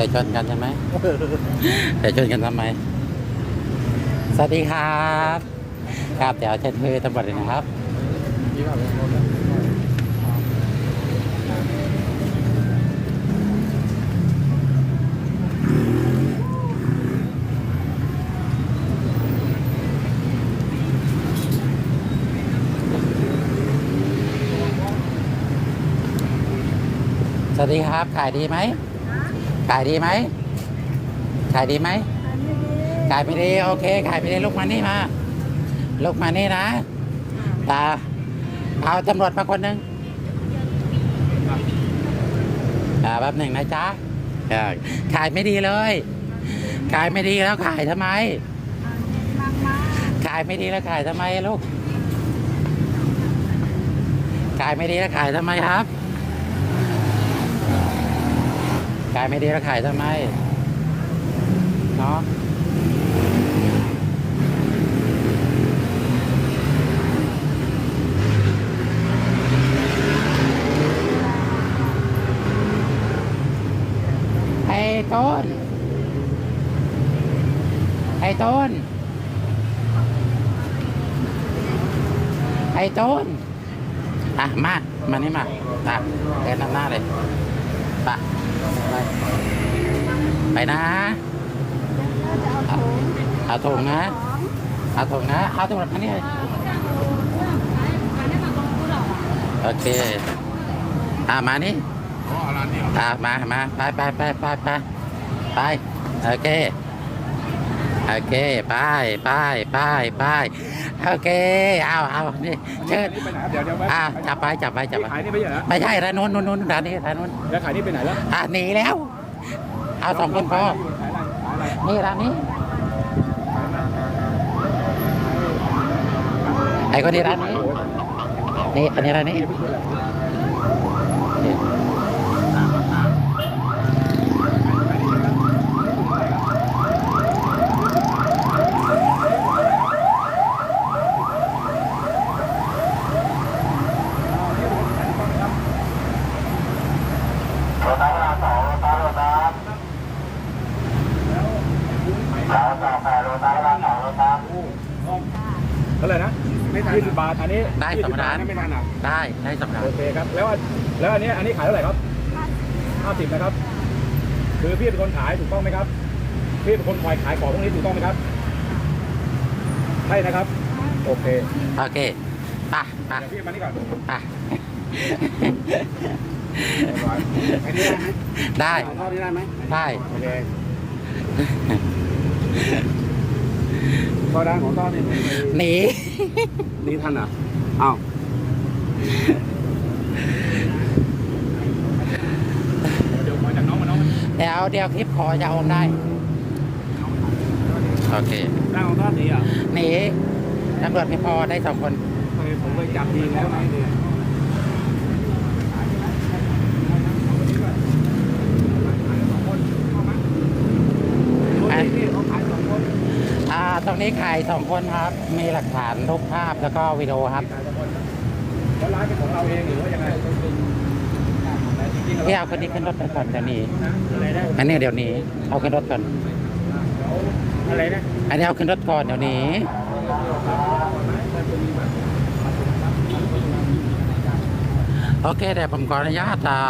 แต่ชนกันใช่ไหม แต่ชนกันทำไม สวัสดีครับ ครับเดี๋ยวเชิญคือตำรวจเลยนะครับ สวัสดีครับ ขายดีไหม ขายดีไหมขายดีไหมขายไม่ดีโอเคขายไม่ดีลูกมานี่มาลูกมานี่นะตาเอาตำรวจมาคนหนึ่งอ่าแป๊บหนึ่งนะจ๊ะอ่าขายไม่ดีเลย ขายไม่ดีแล้วขายทำไม ขายไม่ดีแล้วขายทำไมลูก ขายไม่ดีแล้วขายทำไมครับ ขายไม่ดีแล้วขายทำไม เนาะไอ้ต้น ไอ้ต้น ไอ้ต้น อะ มา มานี่มา อะเดินหน้าเลยปไป ไปนะเอาถุงนะเอาถุงนะเอาถุงอันนี้เลยโอเคอ่ามานี่อ่ามามาไปไปไปไปไปไปโอเค โอเคไปไปไปไปโอเคเอาเอานี่เชิญนี่ไปไหนครับเดี๋ยวเดี๋ยวไว้อ่าจับไปจับไปจับไปขายนี่ไม่ใช่เหรอไม่ใช่ร้านนู้นนู้นนู้นร้านนี้ร้านนู้นแล้วขายนี่ไปไหนแล้วอะหนีแล้ว เอาสองคนพอขายอะไรขายอะไรนี่ร้านนี้ไอ้คนนี้ร้านนี้นี่อันนี้ร้านนี้ เท่าไหร่นะไม่ทันยี่สิบบาท อันนี้ได้ยี่สสิองบบาร้าทนนะไม่ทันอะได้ได้สองร้านโอเคครับ แล้วอันแล้วอันนี้อันนี้ขายเท่าไหร่ครับห้าสิบนะครับ คือพี่เป็นคนขายถูกต้องไหมครับ พี่เป็นคนคอยขายของพวกนี้ถูกต้องไหมครับ ใช่นะครับ โอเคโอเคไป่ะป่ะเดี๋ยวพี่มานี่ก่อนป่ะอันนี้ได้ไหมได้ทอดนี้ได้ไหมได้ โอเค ทอดด้านของทอดนี่หนีนี่ทันอะอ้าวเดี๋ยวมาจากน้องมาน้องเดี๋ยวเดี๋ยวคลิปขอจะโอมได้ โอเคด้านของทอดนี่อะหนีตำรวจไม่พอได้สองคนผมเคยจับทีแล้วนะเนี่ยอะ นี่เขาขายสองคน อ่า ตรงนี้ขายสองคนครับ มีหลักฐานรูปภาพแล้วก็วิดีโอครับขายสองคนแล้วร้านเป็นของเราเองหรือว่ายังไงจริงๆพี่เอาคนนี้ขึ้นรถไปก่อนเดี๋ยวนี้อะไรนะอันนี้เดี๋ยวนี้ เอาขึ้นรถก่อนอะไรนะอันนี้เอาขึ้นรถก่อนเดี๋ยวนี้โอเคเดี๋ยวผมขออนุญาตอ่า